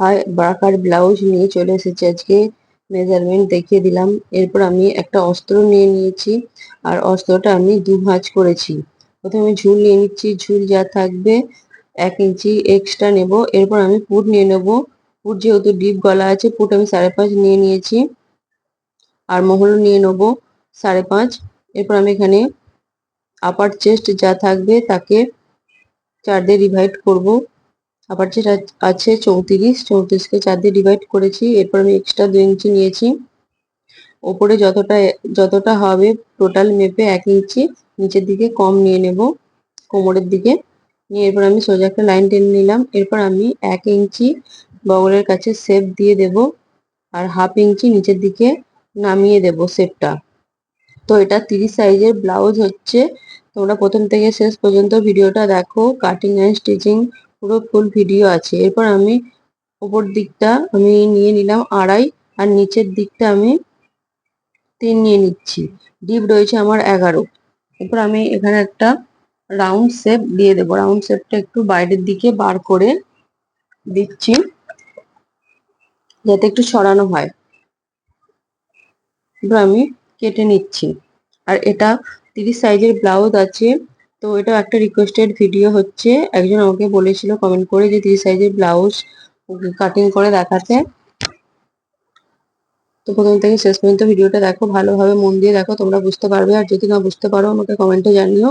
High বাঁকার blouse নিয়ে চলে এসেছি আজকে। মেজারমেন্ট দেখিয়ে দিলাম। এরপর আমি একটা অস্ত্র নিয়ে নিয়েছি আর অস্ত্রটা আমি দু ভাঁজ করেছি। প্রথমে ঝুল নিয়ে নিচ্ছি। ঝুল যা থাকবে এক ইঞ্চি এক্সট্রা নেব। এরপর আমি পুট নিয়ে নেব। পুট যেহেতু ডিপ গলা আছে, পুট আমি সাড়ে পাঁচ নিয়ে নিয়েছি। আর মহল নিয়ে নেব সাড়ে পাঁচ। এরপর আমি এখানে আপার চেস্ট যা থাকবে তাকে চার দিয়ে ডিভাইড করব। আপার চেস্ট আছে চৌত্রিশ, চৌত্রিশকে চার দিয়ে ডিভাইড করেছি, এরপর আমি এক্সট্রা দু ইঞ্চি নিয়েছি। ওপরে যতটা যতটা হবে টোটাল মেপে এক ইঞ্চি, নিচের দিকে কম নিয়ে নেব, কোমরের দিকে। নিয়ে এরপর আমি সোজা একটা লাইন টেনে নিলাম, এরপর আমি এক ইঞ্চি বগলের কাছে সেপ দিয়ে দেব, আর হাফ ইঞ্চি নিচের দিকে নামিয়ে দেব সেপটা তো এটা তিরিশ সাইজের ব্লাউজ হচ্ছে। তোমরা প্রথম থেকে শেষ পর্যন্ত ভিডিওটা দেখো কাটিং অ্যান্ড স্টিচিং পুরো ফুল ভিডিও আছে। এরপর আমি উপর দিকটা আমি নিয়ে নিলাম আড়াই, আর নিচের দিকটা আমি তিন নিয়ে নিচ্ছি। ডিপ রয়েছে আমার এগারো। এরপর আমি এখানে একটা রাউন্ড শেপ দিয়ে দেবো। রাউন্ড শেপটা একটু বাইরের দিকে বার করে দিচ্ছি, যাতে একটু সরানো হয়। এবার আমি কেটে নিচ্ছি। আর এটা তিরিশ সাইজের ব্লাউজ আছে। তো এটা একটা রিকোয়েস্টেড ভিডিও হচ্ছে। একজন আমাকে বলেছিল কমেন্ট করে যে তিরিশ সাইজের ব্লাউজ কাটিং করে দেখাতে। তো প্রথম থেকে শেষ পর্যন্ত ভিডিওটা দেখো, ভালোভাবে মন দিয়ে দেখো, তোমরা বুঝতে পারবে। আর যদি না বুঝতে পারো, আমাকে কমেন্টে জানিও।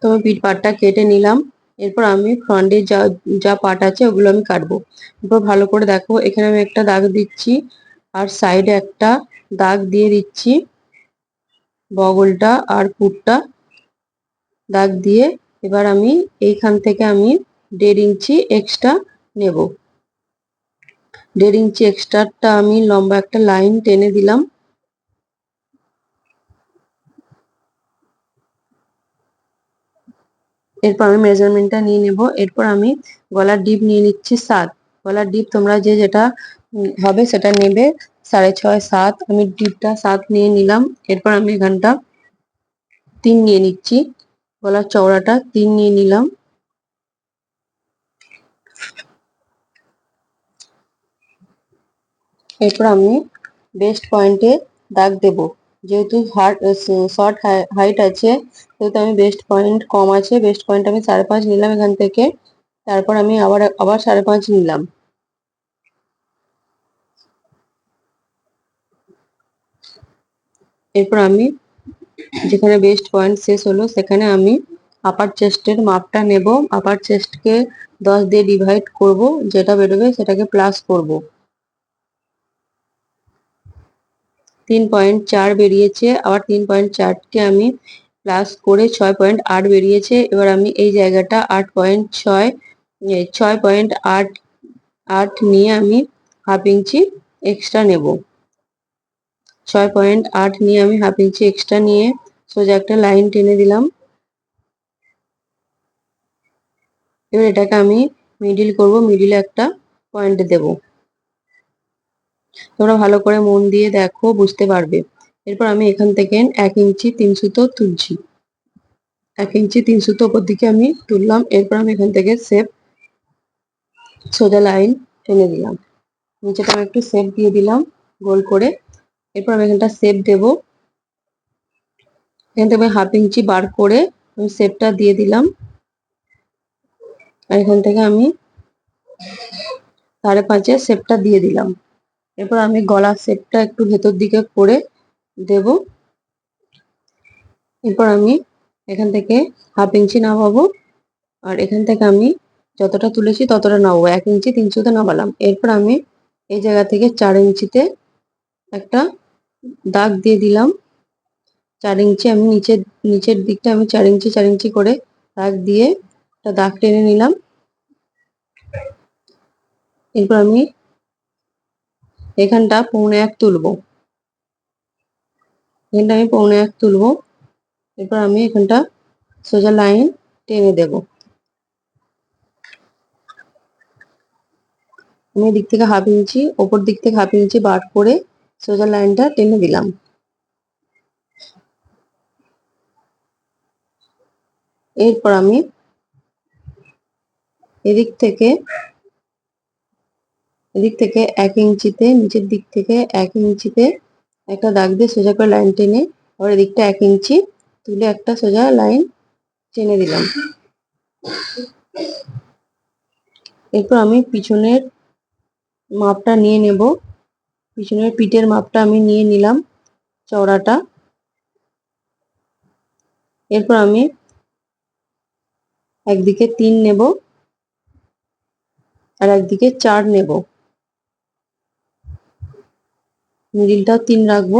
তো আমি পিঠ পাটটা কেটে নিলাম। এরপর আমি ফ্রন্টের যা যা পার্ট আছে ওগুলো আমি কাটবো। এরপর ভালো করে দেখো, এখানে আমি একটা দাগ দিচ্ছি। আর সাইডে একটা দাগ দিয়ে দিচ্ছি। বগলটা আর পুটটা দাগ দিয়ে এবার আমি এইখান থেকে আমি দেড় ইঞ্চি এক্সট্রা নেব। দেড় ইঞ্চি এক্সট্রাটা আমি লম্বা একটা লাইন টেনে দিলাম। এরপর আমি মেজারমেন্টটা নিয়ে নেব। এরপর আমি গলার ডিপ নিয়ে নিচ্ছি সাত। গলার ডিপ তোমরা যে যেটা হবে সেটা নেবে। সাড়ে ছয়, সাত। আমি ডিপটা সাত নিয়ে নিলাম। এরপর আমি এখানটা তিন নিয়ে নিচ্ছি। গলার চওড়াটা তিন নিয়ে নিলাম। এরপর আমি বেস্ট পয়েন্টে দাগ দেব। যেহেতু হার্ট শর্ট হাইট আছে, সেহেতু আমি বেস্ট পয়েন্ট কম আছে। বেস্ট পয়েন্ট আমি সাড়ে পাঁচ নিলাম এখান থেকে। তারপর আমি আবার আবার সাড়ে পাঁচ নিলাম। এরপর আমি যেখানে বেস্ট পয়েন্ট শেষ হলো, সেখানে আমি আপার চেস্টের মাপটা নেব। আপার চেস্টকে দশ দিয়ে ডিভাইড করব, যেটা বেরোবে সেটাকে প্লাস করব। তিন পয়েন্ট চার বেরিয়েছে, আবার তিন পয়েন্ট চারকে আমি প্লাস করে ছয় পয়েন্ট আট বেরিয়েছে। এবার আমি এই জায়গাটা আট পয়েন্ট ছয় ছয় পয়েন্ট আট আট নিয়ে আমি হাফ ইঞ্চি এক্সট্রা নেব। ছয় পয়েন্ট আট নিয়ে আমি হাফ ইঞ্চি এক্সট্রা নিয়ে সোজা একটা লাইন টেনে দিলাম। এবার এটাকে আমি মিডিল করব মিডিলে একটা পয়েন্ট দেব। তোমরা ভালো করে মন দিয়ে দেখো, বুঝতে পারবে। এরপর আমি এখান থেকে এক ইঞ্চি তিন সুতো তুলছি। এক ইঞ্চি তিন সুতো ওপর দিকে আমি তুললাম, এরপর আমি এখান থেকে সেপ সোজা লাইন টেনে দিলাম। নিচেটা আমি একটু সেপ দিয়ে দিলাম, গোল করে এরপর আমি এখানটা সেপ দেব। এখান থেকে আমি হাফ ইঞ্চি বার করে আমি সেপটা দিয়ে দিলাম। আর এখান থেকে আমি সাড়ে পাঁচে সেপটা দিয়ে দিলাম। এরপর আমি গলার সেপটা একটু ভেতর দিকে করে দেব। এরপর আমি এখান থেকে হাফ ইঞ্চি নামাবো। আর এখান থেকে আমি যতটা তুলেছি ততটা নামাবো। এক ইঞ্চি তিনশোতে নামালাম। এরপর আমি এই জায়গা থেকে চার ইঞ্চিতে একটা দাগ দিয়ে দিলাম। চার ইঞ্চি আমি নিচের নিচের দিকটা আমি চার ইঞ্চি চার ইঞ্চি করে দাগ দিয়ে একটা দাগ টেনে নিলাম। এরপর আমি এখানটা পৌনে এক তুলবো। এখানটা আমি পৌনে এক তুলবো। এরপর আমি এখানটা সোজা লাইন টেনে দেব। আমি দিক থেকে হাফ ইঞ্চি, ওপর দিক থেকে হাফ ইঞ্চি বার করে সোজা লাইনটা টেনে দিলাম। এরপর আমি এদিক থেকে এদিক থেকে এক ইঞ্চিতে, নিচের দিক থেকে এক ইঞ্চিতে একটা দাগ দিয়ে সোজা করে লাইন টেনে আবার এদিকটা এক ইঞ্চি তুলে একটা সোজা লাইন টেনে দিলাম। এরপর আমি পিছনের মাপটা নিয়ে নেব। পিছনের পিঠের মাপটা আমি নিয়ে নিলাম চওড়াটা। এরপর আমি একদিকে তিন নেব আর একদিকে চার নেব। মিডিলটাও তিন রাখব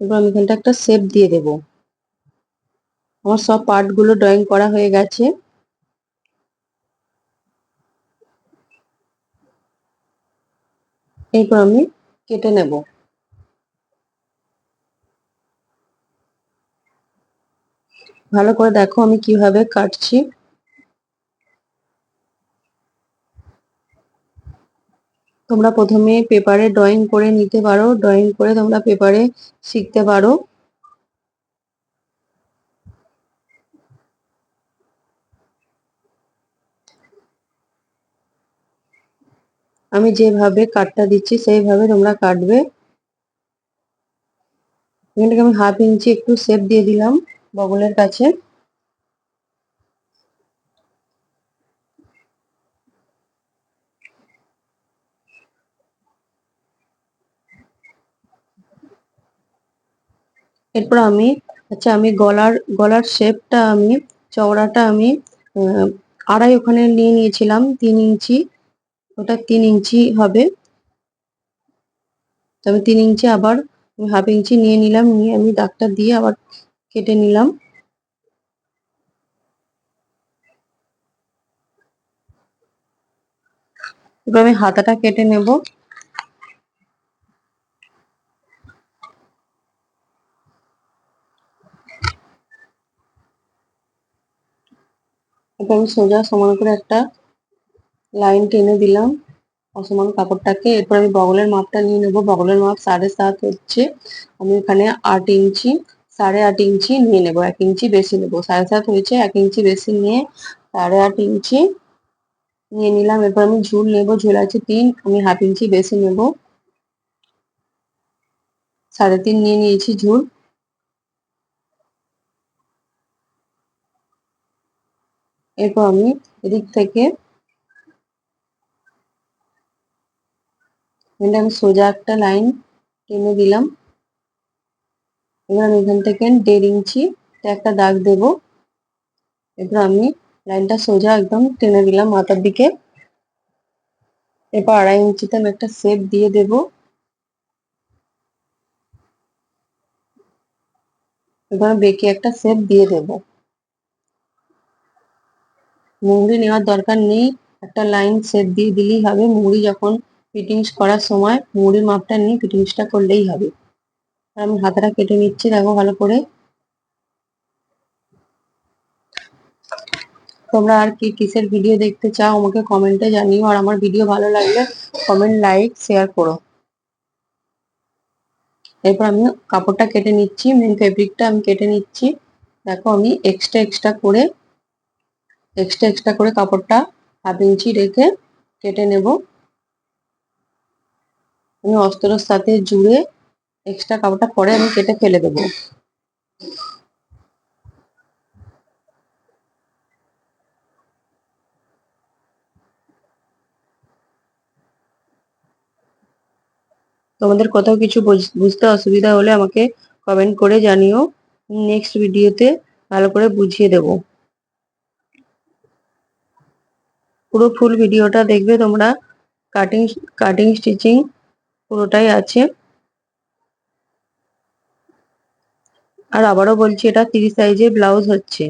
এবার আমি এখানটা একটা শেপ দিয়ে দেব। আমার সব পার্টগুলো ড্রয়িং করা হয়ে গেছে। এরপর আমি কেটে নেব। ভালো করে দেখো আমি কীভাবে কাটছি। তোমরা প্রথমে পেপারে ড্রয়িং করে নিতে পারো। ড্রয়িং করে তোমরা পেপারে শিখতে পারো। আমি যেভাবে কাটটা দিচ্ছি, সেইভাবে তোমরা কাটবে। এখান থেকে আমি হাফ ইঞ্চি একটু শেপ দিয়ে দিলাম বগলের কাছে। এরপর আমি আচ্ছা আমি গলার গলার শেপটা আমি, চওড়াটা আমি আড়াই ওখানে নিয়ে নিয়েছিলাম, তিন ইঞ্চি। ওটা তিন ইঞ্চি হবে। তবে তিন ইঞ্চি আবার হাফ ইঞ্চি নিয়ে নিলাম, নিয়ে আমি দাগটা দিয়ে আবার কেটে নিলাম। এবার আমি হাতাটা কেটে নেব। এবার আমি সোজা সমান করে একটা লাইন টেনে দিলাম। অসমান কাপড়টাকে। এরপর আমি বগলের মাপটা নিয়ে নেব। বগলের মাপ সাড়ে সাত হচ্ছে। আমি এখানে আট ইঞ্চি, সাড়ে আট ইঞ্চি নিয়ে নেব। এক ইঞ্চি বেশি নেব। সাড়ে সাত হয়েছে। এক ইঞ্চি বেশি নিয়ে সাড়ে আট ইঞ্চি নিয়ে নিলাম। এরপর আমি ঝুল নেব। ঝুল আছে তিন। আমি হাফ ইঞ্চি বেশি নেব। সাড়ে তিন নিয়ে নিয়েছি ঝুল। এরপর আমি এদিক থেকে আমি সোজা একটা লাইন টেনে দিলাম। এবার আমি এখান থেকে দেড় ইঞ্চি একটা দাগ দেব। এরপর আমি লাইনটা সোজা একদম টেনে দিলাম মাথার দিকে। এরপর আড়াই ইঞ্চিতে আমি একটা শেপ দিয়ে দেব। এবার বেঁকে একটা শেপ দিয়ে দেব। মুহুরি নেওয়ার দরকার নেই। একটা লাইন শেপ দিয়ে দিলেই হবে। মুহুরি যখন ফিটিংস করার সময় মুহুরির মাপটা নিয়ে ফিটিংসটা করলেই হবে। আমি হাতাটা কেটে নিচ্ছি, দেখো ভালো করে। তোমরা আর কি কিসের ভিডিও দেখতে চাও আমাকে কমেন্টে জানিও, আর আমার ভিডিও ভালো লাগলে কমেন্ট লাইক শেয়ার করো। এরপর আমি কাপড়টা কেটে নিচ্ছি মেন ফেব্রিকটা আমি কেটে নিচ্ছি। দেখো আমি এক্সট্রা এক্সট্রা করে এক্সট্রা এক্সট্রা করে কাপড়টা হাফ ইঞ্চি রেখে কেটে নেব। আমি অস্ত্রের সাথে জুড়ে এক্সট্রা কাপড়টা পরে আমি কেটে ফেলে দেবো। তোমাদের কোথাও কিছু বুঝতে অসুবিধা হলে আমাকে কমেন্ট করে জানিও। নেক্সট ভিডিওতে ভালো করে বুঝিয়ে দেব। পুরো ফুল ভিডিওটা দেখবে তোমরা কাটিং কাটিং স্টিচিং পুরোটাই আছে। আর আবারও বলছি এটা তিরিশ সাইজের ব্লাউজ হচ্ছে।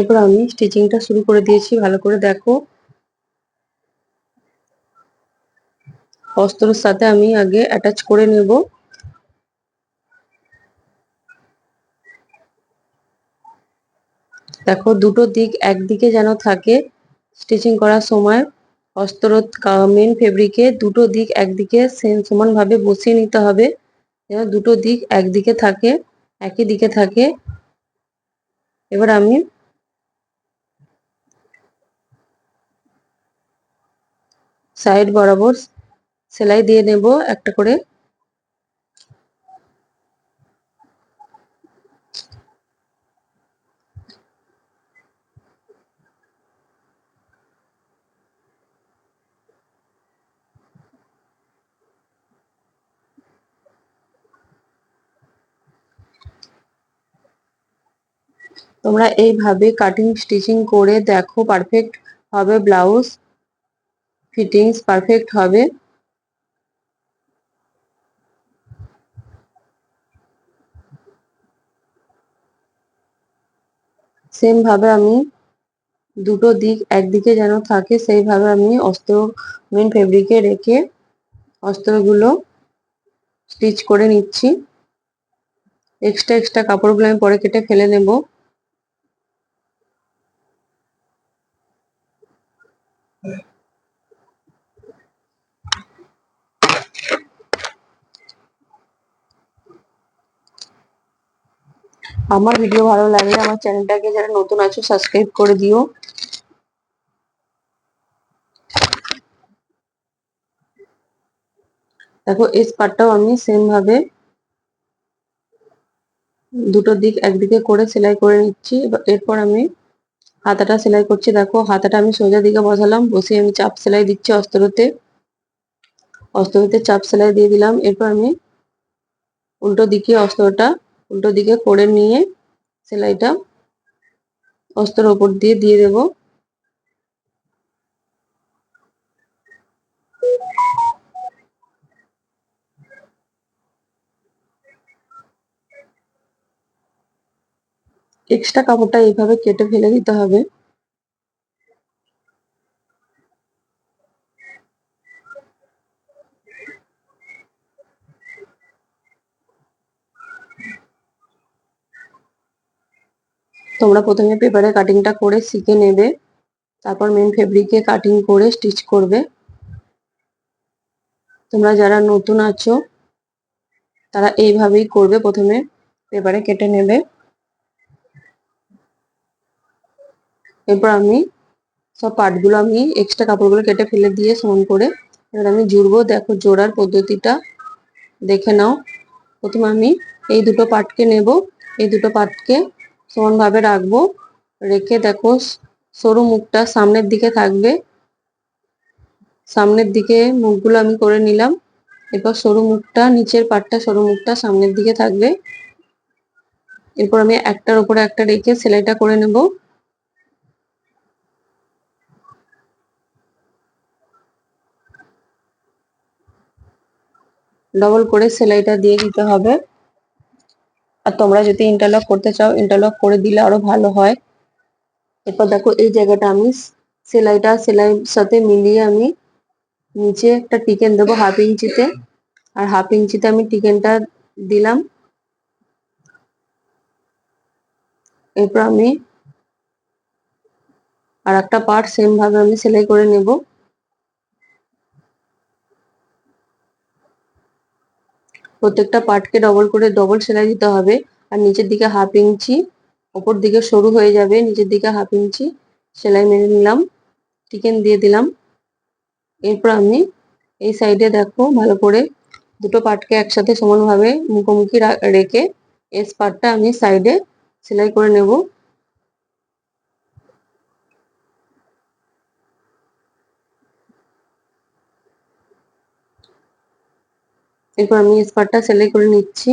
এরপর আমি স্টিচিংটা শুরু করে দিয়েছি, ভালো করে দেখো। অস্ত্রর সাথে আমি আগে অ্যাটাচ করে নেব। দেখো, দুটো দিক একদিকে যেন থাকে স্টিচিং করার সময় অস্ত্র মেন ফেব্রিকে দুটো দিক একদিকে সমানভাবে বসিয়ে নিতে হবে। যেন দুটো দিক একদিকে থাকে, একই দিকে থাকে। এবার আমি সাইড বরাবর সেলাই দিয়ে নেব একটা করে। তোমরা এইভাবে কাটিং স্টিচিং করে দেখো পারফেক্ট হবে ব্লাউজ। ফিটিংস পারফেক্ট হবে। সেম ভাবে আমি দুটো দিক একদিকে যেন থাকে সেইভাবে আমি অস্ত্র মেন ফেব্রিকে রেখে অস্ত্রগুলো স্টিচ করে নিচ্ছি। এক্সট্রা এক্সট্রা কাপড়গুলো আমি পরে কেটে ফেলে নেব। আমার ভিডিও ভালো লাগলে আমার চ্যানেলটাকে যারা নতুন আছো সাবস্ক্রাইব করে দিও। দেখো, এই স্পারটাও আমি সেম ভাবে দুটো দিক একদিকে করে সেলাই করে নিচ্ছি। এরপর আমি হাতাটা সেলাই করছি। দেখো, হাতাটা আমি সোজা দিকে বসালাম বসে আমি চাপ সেলাই দিচ্ছি অস্ত্রতে। অস্ত্রতে চাপ সেলাই দিয়ে দিলাম। এরপর আমি উল্টো দিকে অস্ত্রটা উল্টো দিকে করে নিয়ে সেলাইটা অস্ত্রের ওপর দিয়ে দিয়ে দেব। এক্সট্রা কাপড়টা এইভাবে কেটে ফেলে দিতে হবে। তোমরা প্রথমে পেপারে কাটিংটা করে শিখে নেবে, তারপর মেন ফেব্রিকে কাটিং করে স্টিচ করবে। তোমরা যারা নতুন আছো, তারা এইভাবেই করবে, প্রথমে পেপারে কেটে নেবে। এরপর আমি সব পার্টগুলো আমি এক্সট্রা কাপড়গুলো কেটে ফেলে দিয়ে সমান করে, এবার আমি জুড়বো, দেখো জোড়ার পদ্ধতিটা, দেখে নাও। প্রথমে আমি এই দুটো পার্টকে নেব, এই দুটো পার্টকে সমানভাবে রাখব। রেখে দেখো, সরু মুখটা সামনের দিকে থাকবে। সামনের দিকে মুখগুলো আমি করে নিলাম। এরপর সরু মুখটা, নিচের পাটটা সরু মুখটা সামনের দিকে থাকবে। এরপর আমি একটার উপরে একটা রেখে সেলাইটা করে নেব। ডবল করে সেলাইটা দিয়ে দিতে হবে। আর তোমরা যদি ইন্টারলক করতে চাও ইন্টারলক করে দিলে আরও ভালো হয়। এরপর দেখো, এই জায়গাটা আমি সেলাইটা, সেলাইয়ের সাথে মিলিয়ে আমি নিচে একটা টিকেন দেবো হাফ ইঞ্চিতে। আর হাফ ইঞ্চিতে আমি টিকেনটা দিলাম। এরপর আমি আর একটা পার্ট সেম ভাবে আমি সেলাই করে নেব। প্রত্যেকটা পার্টকে ডবল করে ডবল সেলাই দিতে হবে। আর নিচের দিকে হাফ ইঞ্চি, ওপর দিকে সরু হয়ে যাবে, নিচের দিকে হাফ ইঞ্চি সেলাই মেরে নিলাম চিকেন দিয়ে দিলাম। এরপর আমি এই সাইডে দেখো ভালো করে দুটো পাটকে একসাথে সমানভাবে মুখোমুখি রেখে এস পাটটা আমি সাইডে সেলাই করে নেব। এরপর আমি স্কার্টটা সেলাই করে নিচ্ছি।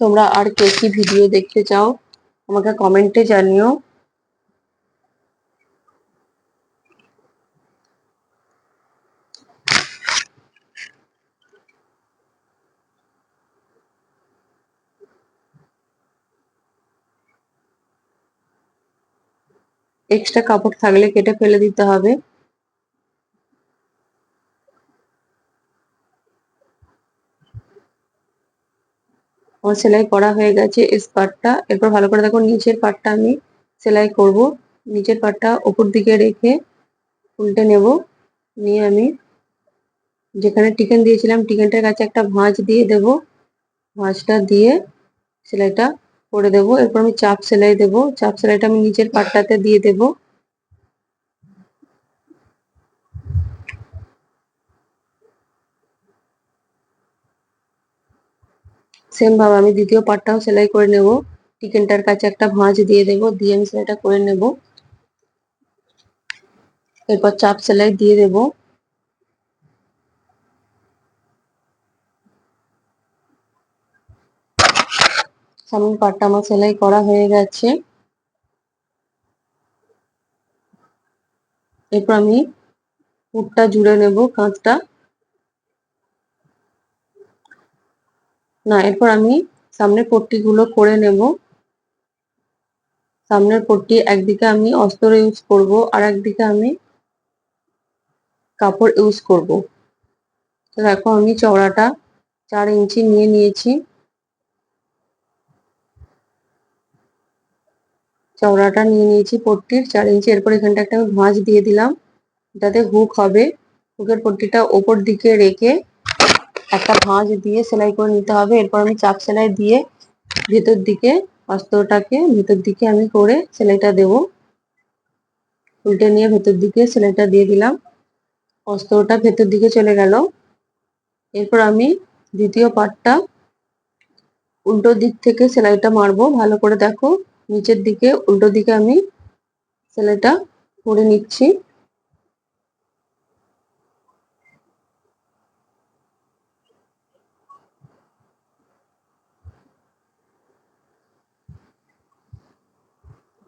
তোমরা আর কে কি ভিডিও দেখতে চাও, আমাকে কমেন্টে জানিও। এক্সট্রা কাপড় থাকলে কেটে ফেলে দিতে হবে। আমার সেলাই করা হয়ে গেছে এই পার্টটা এরপর ভালো করে দেখো নিচের পার্টটা আমি সেলাই করব। নিচের পার্টটা ওপর দিকে রেখে উল্টে নেব। নিয়ে আমি যেখানে টিকেন দিয়েছিলাম টিকেনটার কাছে একটা ভাঁজ দিয়ে দেব। ভাঁজটা দিয়ে সেলাইটা করে দেব। এরপর আমি চাপ সেলাই দেব। চাপ সেলাইটা আমি নিচের পাটটাতে দিয়ে দেব। সেম ভাবে আমি দ্বিতীয় পাটটাও সেলাই করে নেব। টিকেনটার কাছে একটা ভাঁজ দিয়ে দেব, দিয়ে আমি সেলাইটা করে নেব। এরপর চাপ সেলাই দিয়ে দেব। সামনের পাটটা আমার সেলাই করা হয়ে গেছে। এরপর আমি পুটটা জুড়ে নেব কাঁচটা না, এরপর আমি সামনের পট্টিগুলো করে নেব। সামনের পট্টি একদিকে আমি অস্ত্র ইউজ করব আর একদিকে আমি কাপড় ইউজ করব। তো দেখো আমি চওড়াটা চার ইঞ্চি নিয়ে নিয়েছি। চওড়াটা নিয়ে নিয়েছি পট্টির চার ইঞ্চি। এরপর এখানটা একটা আমি ভাঁজ দিয়ে দিলাম। যাতে হুক হবে। হুকের পট্টিটা ওপর দিকে রেখে একটা ভাঁজ দিয়ে সেলাই করে নিতে হবে। এরপর আমি চাপ সেলাই দিয়ে ভেতর দিকে অস্ত্রটাকে ভেতর দিকে আমি করে সেলাইটা দেব। উল্টে নিয়ে ভেতর দিকে সেলাইটা দিয়ে দিলাম। অস্ত্রটা ভেতর দিকে চলে গেল। এরপর আমি দ্বিতীয় পার্টটা উল্টো দিক থেকে সেলাইটা মারবো। ভালো করে দেখো। নিচের দিকে, উল্টো দিকে আমি সেলাইটা করে নিচ্ছি।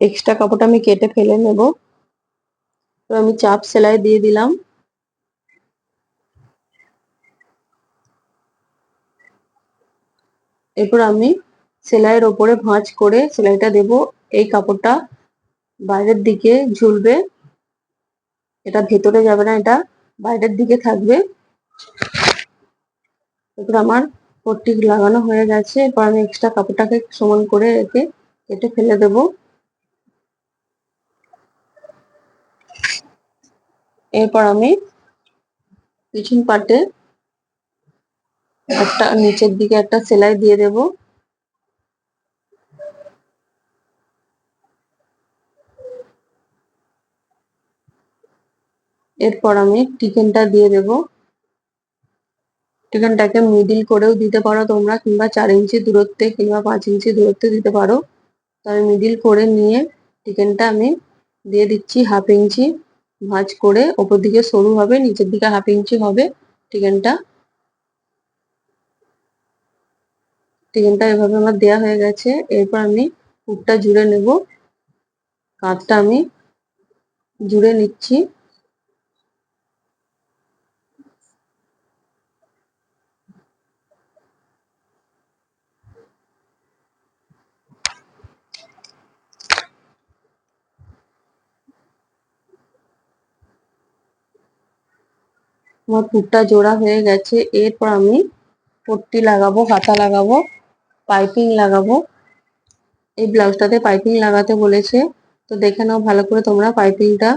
এক্সট্রা কাপড়টা আমি কেটে ফেলে নেব। তো আমি চাপ সেলাই দিয়ে দিলাম। এরপর আমি সেলাইয়ের ওপরে ভাঁজ করে সেলাইটা দেব। এই কাপড়টা বাইরের দিকে ঝুলবে। এটা ভেতরে যাবে না এটা, বাইরের দিকে থাকবে। এরপর আমার পট্টি লাগানো হয়ে গেছে। এরপর আমি এক্সট্রা কাপড়টাকে সমান করে রেখে কেটে ফেলে দেব। এরপর আমি পিছন পাটে একটা নিচের দিকে একটা সেলাই দিয়ে দেব। এরপর আমি টিকেনটা দিয়ে দেব। টিকেনটাকে মিডিল করেও দিতে পারো তোমরা, কিংবা চার ইঞ্চি দূরত্বে কিংবা পাঁচ ইঞ্চি দূরত্বে দিতে পারো। তবে মিডিল করে নিয়ে টিকেনটা আমি দিয়ে দিচ্ছি হাফ ইঞ্চি। ভাঁজ করে ওপর দিকে সরু হবে, নিচের দিকে হাফ ইঞ্চি হবে টিকেনটা টিকেনটা এভাবে আমার দেয়া হয়ে গেছে। এরপর আমি পুরটা জুড়ে নেব। কাঁধটা আমি জুড়ে নিচ্ছি। আমার পুরটা জোড়া হয়ে গেছে। এরপর আমি পট্টি লাগাবো, হাতা লাগাবো, পাইপিং লাগাবো। এই ব্লাউজটাতে পাইপিং লাগাতে বলেছে। তো দেখে নাও, ভালো করে তোমরা পাইপিংটা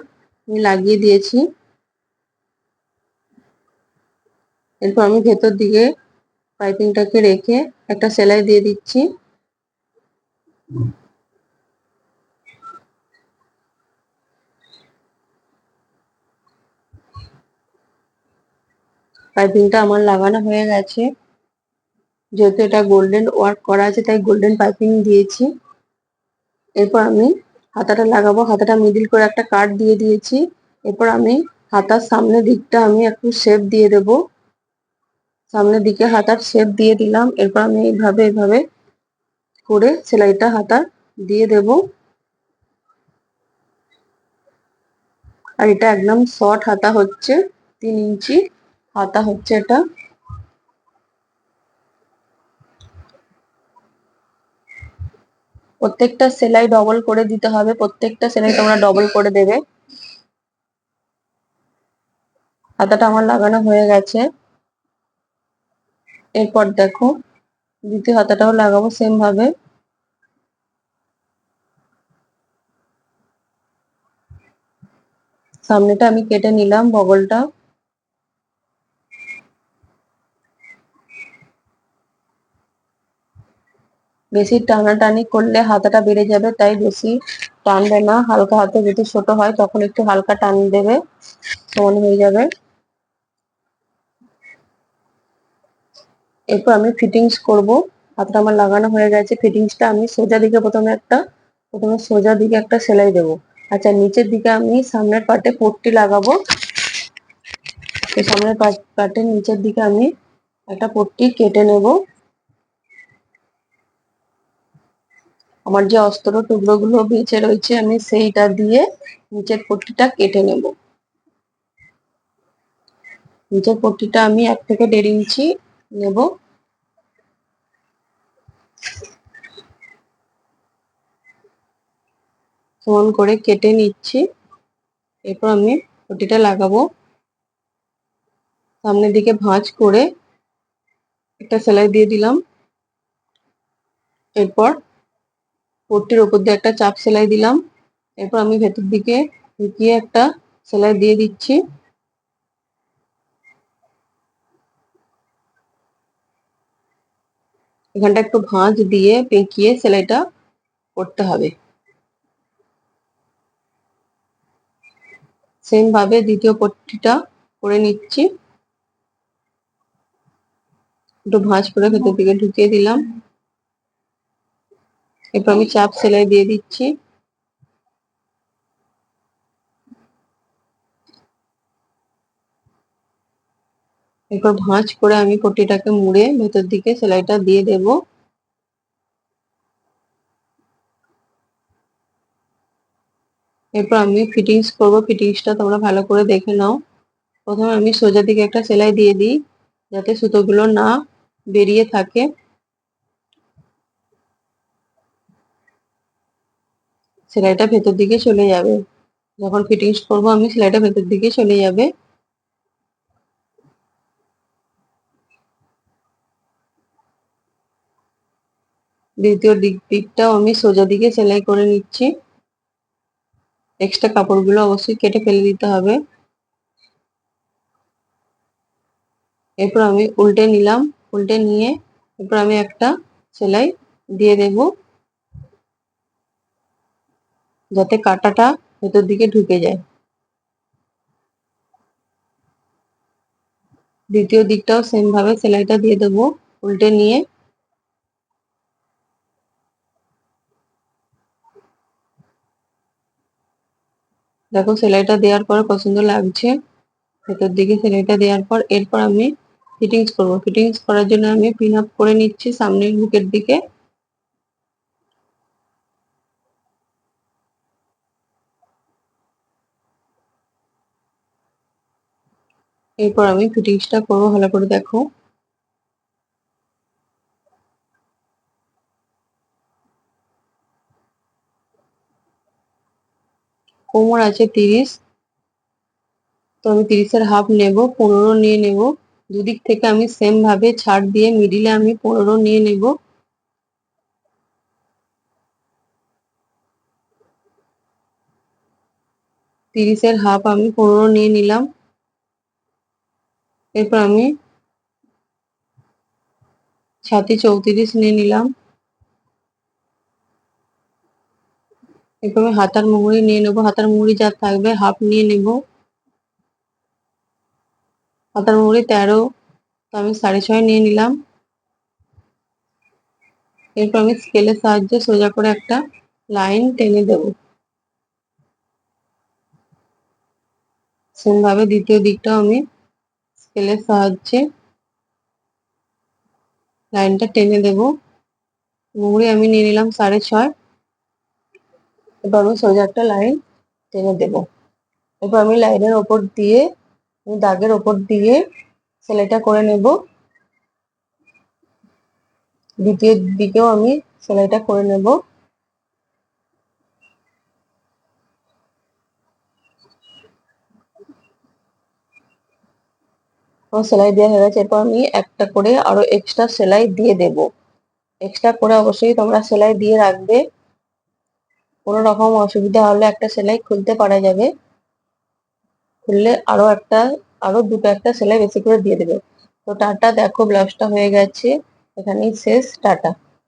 আমি লাগিয়ে দিয়েছি। এরপর আমি ভেতর দিকে পাইপিংটাকে রেখে একটা সেলাই দিয়ে দিচ্ছি। পাইপিংটা আমার লাগানো হয়ে গেছে। যেহেতু এটা গোল্ডেন ওয়ার্ক করা আছে, তাই গোল্ডেন পাইপিং দিয়েছি। এরপর আমি হাতাটা লাগাবো। হাতাটা মিডিল করে একটা কাট দিয়ে দিয়েছি। এরপর আমি হাতার সামনের দিকটা আমি একটু শেপ দিয়ে দেব। সামনের দিকে হাতার শেপ দিয়ে দিলাম। এরপর আমি এইভাবে এইভাবে করে সেলাইটা হাতা দিয়ে দেব। আর এটা একদম শর্ট হাতা হচ্ছে, তিন ইঞ্চি। হাতা হচ্ছে এটা প্রত্যেকটা সেলাই ডবল করে দিতে হবে, প্রত্যেকটা সেলাই তোমরা ডবল করে দেবে। হাতাটা আমার লাগানো হয়ে গেছে। এরপর দেখো, দ্বিতীয় হাতাটাও লাগাবো সেম ভাবে সামনেটা আমি কেটে নিলাম বগলটা। বেশি টানাটানি করলে হাতাটা বেড়ে যাবে, তাই বেশি টানবে না। হালকা হাতে যদি ছোট হয়, তখন একটু হালকা টান দেবে, সমান হয়ে যাবে। এরপর আমি ফিটিংস করব। হাতটা আমার লাগানো হয়ে গেছে। ফিটিংসটা আমি সোজা দিকে প্রথমে একটা, প্রথমে সোজা দিকে একটা সেলাই দেব। আচ্ছা নিচের দিকে আমি সামনের পাটে পট্টি লাগাবো। সামনের পাটের নিচের দিকে আমি একটা পট্টি কেটে নেব। আমার যে অস্ত্র টুকরো গুলো বেঁচে রয়েছে, আমি সেইটা দিয়ে নিচের পট্টিটা কেটে নেব। নিচের পট্টিটা আমি এক থেকে দেড় ইঞ্চি নেব। সমান করে কেটে নিচ্ছি। এরপর আমি পট্টিটা লাগাবো। সামনের দিকে ভাঁজ করে একটা সেলাই দিয়ে দিলাম। এরপর পট্টির ওপর দিয়ে একটা চাপ সেলাই দিলাম। এরপর আমি ভেতর দিকে ঢুকিয়ে একটা সেলাই দিয়ে দিচ্ছি। এখানটা একটু ভাঁজ দিয়ে পেঁকিয়ে সেলাইটা করতে হবে। সেম ভাবে দ্বিতীয় পট্টিটা করে নিচ্ছি। একটু ভাঁজ করে ভেতর দিকে ঢুকিয়ে দিলাম। এরপর আমি চাপ সেলাই দিয়ে দিচ্ছি। এরপর ভাঁজ করে আমি পট্টিটাকে মুড়ে ভেতর দিকে সেলাইটা দিয়ে দেব। এরপর আমি ফিটিংস করব। ফিটিংসটা তোমরা ভালো করে দেখে নাও। প্রথমে আমি সোজা দিকে একটা সেলাই দিয়ে দিই, যাতে সুতোগুলো না বেরিয়ে থাকে। সেলাইটা ভেতর দিকে চলে যাবে। যখন ফিটিংস করব আমি সেলাইটা ভেতর দিকে চলে যাবে। দ্বিতীয় দিক, দিকটাও আমি সোজা দিকে সেলাই করে নিচ্ছি। এক্সট্রা কাপড়গুলো অবশ্যই কেটে ফেলে দিতে হবে। এরপর আমি উল্টে নিলাম, উল্টে নিয়ে এরপর আমি একটা সেলাই দিয়ে দেব। যাতে কাটাটা ভেতর দিকে ঢুকে যায়। দ্বিতীয় দিকটাও সেম ভাবে সেলাইটা দিয়ে দেবো, উল্টে নিয়ে। দেখো সেলাইটা দেওয়ার পর পছন্দ লাগছে। ভেতর দিকে সেলাইটা দেওয়ার পর এরপর আমি ফিটিংস করব। ফিটিংস করার জন্য আমি পিন আপ করে নিচ্ছি সামনের বুকের দিকে। এরপর আমি ফিটিংসটা করব, ভালো করে দেখো। কোমর আছে তিরিশ। তো আমি তিরিশের হাফ নেব, পনেরো নিয়ে নেব। দুদিক থেকে আমি সেম ভাবে ছাড় দিয়ে মিডিলে আমি পনেরো নিয়ে নেব। তিরিশের হাফ আমি পনেরো নিয়ে নিলাম। এরপর আমি ছাতি চৌত্রিশ নিয়ে নিলাম। এরপর আমি হাতার মুহুরি নিয়ে নেব। হাতার মুহুরি যা থাকবে হাফ নিয়ে নেব। হাতার মুহুরি তেরো, তো আমি সাড়ে ছয় নিয়ে নিলাম। এরপর আমি স্কেলের সাহায্যে সোজা করে একটা লাইন টেনে দেব। সেমভাবে দ্বিতীয় দিকটাও আমি স্কেলের সাহায্যে লাইনটা টেনে দেব। মুহুরি আমি নিয়ে নিলাম সাড়ে ছয়। এবার আমি সোজা একটা লাইন টেনে দেব। এরপর আমি লাইনের ওপর দিয়ে দাগের ওপর দিয়ে সেলাইটা করে নেব। দ্বিতীয় দিকেও আমি সেলাইটা করে নেব। সেলাই দেওয়া হয়ে গেছে। এরপর আমি একটা করে আরও এক্সট্রা সেলাই দিয়ে দেব। এক্সট্রা করে অবশ্যই তোমরা সেলাই দিয়ে রাখবে। কোনো রকম অসুবিধা হলে একটা সেলাই খুলতে পারা যাবে। খুললে আরও একটা, আরও দুটো একটা সেলাই বেশি করে দিয়ে দেবে। তো টাটা, দেখো ব্লাউজটা হয়ে গেছে। এখানেই শেষ, টাটা।